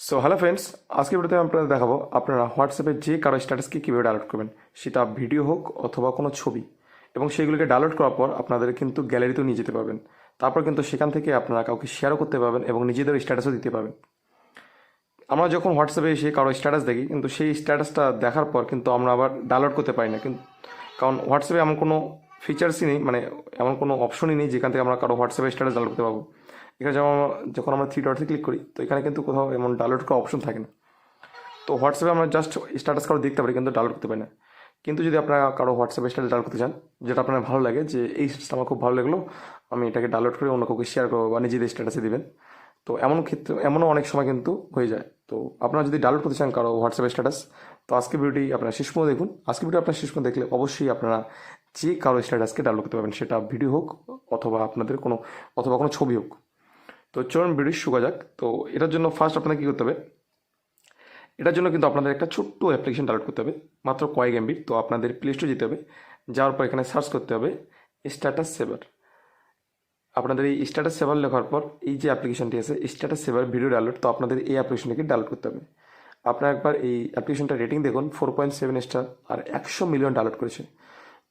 So hello friends আজকে ভিডিওতে আপনাদের দেখাবো আপনারা হোয়াটসঅ্যাপে যে কারও স্ট্যাটাসকে কীভাবে ডাউনলোড করবেন, সেটা ভিডিও হোক অথবা কোনো ছবি। এবং সেগুলোকে ডাউনলোড করার পর আপনাদের কিন্তু গ্যালারিতেও নিয়ে যেতে পারবেন। তারপর কিন্তু সেখান থেকে আপনারা কাউকে শেয়ারও করতে পারবেন এবং নিজেদের স্ট্যাটাসও দিতে পারবেন। আমরা যখন হোয়াটসঅ্যাপে এসে কারও স্ট্যাটাস দেখি, কিন্তু সেই স্ট্যাটাসটা দেখার পর কিন্তু আমরা আবার ডাউনলোড করতে পারি না। কিন্তু কারণ হোয়াটসঅ্যাপে এমন কোনো ফিচার্সই নেই মানে এমন কোনো অপশনই নেই যেখান থেকে আমরা কারও হোয়াটসঅ্যাপে স্ট্যাটাস ডাউনলোড করতে পারব। এখানে যেমন, যখন আমরা থ্রি ডটে ক্লিক করি, তো এখানে কিন্তু কোথাও এমন ডাউনলোড করার অপশন থাকে না। তো হোয়াটসঅ্যাপে আমরা জাস্ট স্ট্যাটাস কারও দেখতে পারি, কিন্তু ডাউনলোড করতে পারি না। কিন্তু যদি আপনারা কারও হোয়াটসঅ্যাপে স্ট্যাটাস ডাউনলোড করতে চান, যেটা আপনার ভালো লাগে, যে এই স্ট্যাটাসটা আমার খুব ভালো লাগল, আমি এটাকে ডাউনলোড করে অন্য কাউকে শেয়ার করব বা নিজেদের স্ট্যাটাসে দেবেন। তো এমন ক্ষেত্রে, এমনও অনেক সময় কিন্তু হয়ে যায়। তো আপনারা যদি ডাউনলোড করতে চান কারও হোয়াটসঅ্যাপে স্ট্যাটাস তো আজকে ভিডিওটি আপনারা শেষ পর্যন্ত দেখুন। আজকে ভিডিও আপনার শেষ পর্যন্ত দেখলে অবশ্যই আপনারা যে কারও স্ট্যাটাসকে ডাউনলোড করতে পারবেন, সেটা ভিডিও হোক, অথবা আপনাদের কোনো, অথবা কোনো ছবি হোক। তো চলুন ভিডিও শুরু করা যাক। তো এটার জন্য ফার্স্ট আপনাকে কী করতে হবে? এটার জন্য কিন্তু আপনাদের একটা ছোট্ট অ্যাপ্লিকেশন ডাউনলোড করতে হবে, মাত্র কয়েক এমবির তো আপনাদের প্লে স্টোর যেতে হবে, যাওয়ার পর এখানে সার্চ করতে হবে স্ট্যাটাস সেভার আপনাদের এই স্ট্যাটাস সেভার লেখার পর এই যে অ্যাপ্লিকেশনটি আছে স্ট্যাটাস সেভার ভিডিও ডাউনলোড তো আপনাদের এই অ্যাপ্লিকেশনটাকে ডাউনলোড করতে হবে। আপনার একবার এই অ্যাপ্লিকেশনটা রেটিং দেখুন ফোর পয়েন্ট সেভেন স্টার আর একশো মিলিয়ন ডাউনলোড করেছে।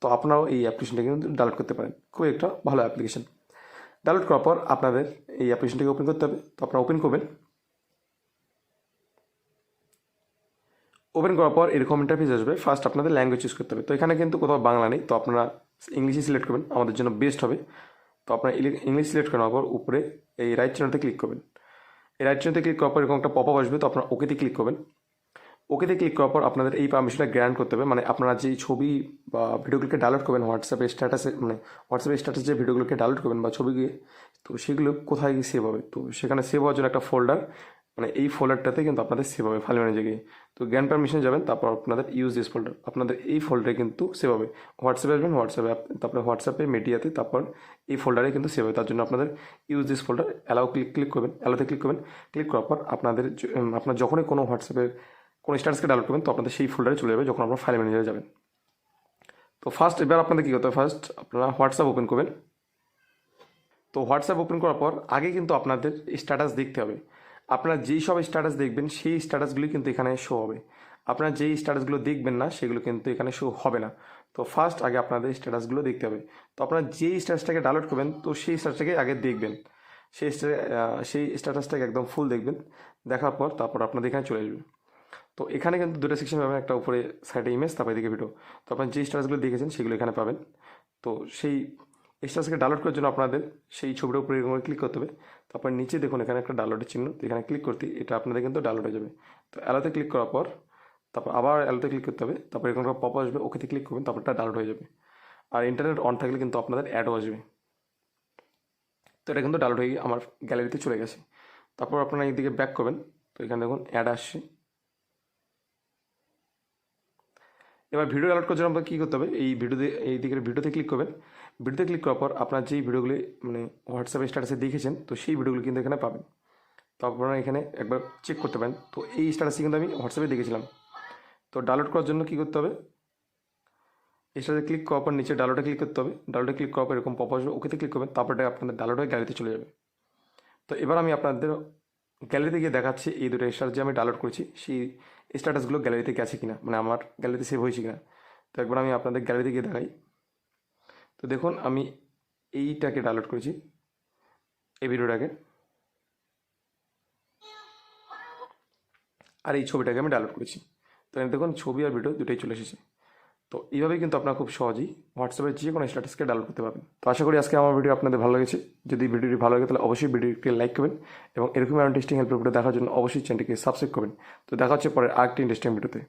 তো আপনারাও এই অ্যাপ্লিকেশনটা কিন্তু ডাউনলোড করতে পারেন। খুব একটা ভালো অ্যাপ্লিকেশন ডাউনলোড করার পর আপনাদের এই অ্যাপ্লিকেশনটাকে ওপেন করতে হবে। তো আপনারা ওপেন করবেন। ওপেন করার পর এরকম ইন্টারফেস আসবে। ফার্স্ট আপনাদের ল্যাঙ্গুয়েজ চুজ করতে হবে। তো এখানে কিন্তু কোথাও বাংলা নেই। তো আপনারা ইংলিশই সিলেক্ট করবেন। আমাদের জন্য বেস্ট হবে। তো আপনারা ইংলিশ সিলেক্ট করার পর উপরে এই রাইট চিহ্নতে ক্লিক করবেন। এই রাইট চিহ্নতে ক্লিক করার পর এরকম একটা পপ আপ আসবে। তো আপনারা ওকেতে ক্লিক করবেন। ওকেতে ক্লিক করার পর আপনাদের এই পারমিশনটা গ্র্যান্ড করতে হবে। মানে আপনারা যেই ছবি বা ভিডিওগুলোকে ডাউনলোড করবেন হোয়াটসঅ্যাপে স্ট্যাটাসে মানে হোয়াটসঅ্যাপে স্ট্যাটাস যে ভিডিওগুলোকে ডাউনলোড করবেন বা ছবি গিয়ে, তো সেগুলো কোথায় গিয়ে সেভ হবে? তো সেখানে সেভ হওয়ার জন্য একটা ফোল্ডার মানে এই ফোল্ডারটাতে কিন্তু আপনাদের সেভ হবে ফাইল ম্যানেজার গিয়ে। তো জ্ঞান পারমিশন যাবেন, তারপর আপনাদের ইউজ দিস ফোল্ডার আপনাদের এই ফোল্ডারে কিন্তু সেভ হবে। হোয়াটসঅ্যাপে আসবেন হোয়াটসঅ্যাপে তারপরে হোয়াটসঅ্যাপে মিডিয়াতে তারপর এই ফোল্ডারে কিন্তু সেভ হবে। তার জন্য আপনাদের use this folder allow click click করবেন অ্যালাউতে ক্লিক করবেন। ক্লিক করার পর আপনাদের আপনার যখনই কোনো হোয়াটসঅ্যাপের কোনো স্ট্যাটাসকে ডাউনলোড করবেন, তো আপনাদের সেই ফোল্ডারে চলে যাবে যখন আপনার ফাইল ম্যানেজারে যাবেন। তো ফার্স্ট এবার আপনাদের কী করতে হবে? ফার্স্ট আপনারা হোয়াটসঅ্যাপ ওপেন করবেন। তো হোয়াটসঅ্যাপ ওপেন করার পর আগে কিন্তু আপনাদের স্ট্যাটাস দেখতে হবে। আপনারা যেই সব স্ট্যাটাস দেখবেন, সেই স্ট্যাটাসগুলি কিন্তু এখানে শো হবে। আপনারা যেই স্ট্যাটাসগুলো দেখবেন না, সেগুলো কিন্তু এখানে শো হবে না। তো ফার্স্ট আগে আপনাদের স্ট্যাটাসগুলো দেখতে হবে। তো আপনারা যেই স্ট্যাটাসটাকে ডাউনলোড করবেন, তো সেই স্ট্যাটাসটাকে আগে দেখবেন। সেই সেই স্ট্যাটাসটাকে একদম ফুল দেখবেন। দেখার পর তারপর আপনাদের এখানে চলে আসবে। তো এখানে কিন্তু দুটো সেকশন পাবেন, একটা উপরে সাইডে ইমেজ তারপর এদিকে ভিডিও তো আপনার যে স্ট্যাটাসগুলো দেখেছেন, সেগুলো এখানে পাবেন। তো সেই স্ট্যাটাসকে ডাউনলোড করার জন্য আপনাদের সেই ছবিটার উপরে এরকম ক্লিক করতে হবে। তারপর নিচে দেখুন, এখানে একটা ডাউনলোডের চিহ্ন। তো এখানে ক্লিক করতে, এটা আপনাদের কিন্তু ডাউনলোড হয়ে যাবে। তো অ্যালোতে ক্লিক করার পর, তারপর আবার অ্যালোতে ক্লিক করতে হবে। তারপর এরকম পপ আসবে ওকেতে ক্লিক করবেন, তারপর এটা ডাউনলোড হয়ে যাবে। আর ইন্টারনেট অন থাকলে কিন্তু আপনাদের অ্যাডও আসবে। তো এটা কিন্তু ডাউনলোড হয়ে আমার গ্যালারিতে চলে গেছে। তারপর আপনারা এইদিকে ব্যাক করবেন। তো এখানে দেখুন অ্যাড আসছে। এবার ভিডিও ডাউনলোড করার জন্য আপনাকে কী করতে হবে? এই ভিডিওতে এই দিকের ভিডিওতে ক্লিক করবেন। ভিডিওতে ক্লিক করার পর আপনার যেই ভিডিওগুলি মানে হোয়াটসঅ্যাপে স্ট্যাটাসে দেখেছেন, তো সেই ভিডিওগুলো কিন্তু এখানে পাবেন। তো আপনারা এখানে একবার চেক করতে পারেন। তো এই স্ট্যাটাসটি কিন্তু আমি হোয়াটসঅ্যাপে দেখেছিলাম। তো ডাউনলোড করার জন্য কী করতে হবে? সাথে ক্লিক করার পর নিচে ডাউনলোডে ক্লিক করতে হবে। ডাউনলোডে ক্লিক করার পর এরকম পপ আসবে, ওকেতে ক্লিক করবেন, তারপরে আপনাদের হয়ে গ্যালারিতে চলে যাবে। তো এবার আমি আপনাদের গ্যালারিতে গিয়ে দেখাচ্ছি এই দুটো স্টার যে আমি ডাউনলোড করেছি। সেই স্ট্যাটাসগুলো গ্যালারি থেকে আছে কিনা? মানে আমার গ্যালারিতে সেভ হয়েছে কিনা? তো একবার আমি আপনাদের গ্যালারিতে গিয়ে দেখাই। তো দেখুন, আমি এইটাকে ডাউনলোড করেছি। এই ভিডিওটাকে আর এই ছবিটাকে আমি ডাউনলোড করেছি। তো দেখুন, ছবি আর ভিডিও দুটোই চলে এসেছে। তো এইভাবে কিন্তু আপনার খুব সহজেই হোয়াটসঅ্যাপে যে কোনো স্ট্যাটাসকে ডাউনলোড করতে পারবেন। তো আশা করি আজকে আমার ভিডিও আপনাদের ভালো লেগেছে। যদি ভিডিওটি ভালো লাগে, তাহলে অবশ্যই ভিডিওটিকে লাইক করবেন এবং এরকম ইন্টারেস্টিং হেল্প ভিডিও দেখার জন্য অবশ্যই চ্যানেলটিকে সাবস্ক্রাইব করবেন। তো দেখা হচ্ছে পরের আরেকটি ইন্টারেস্টিং ভিডিওতে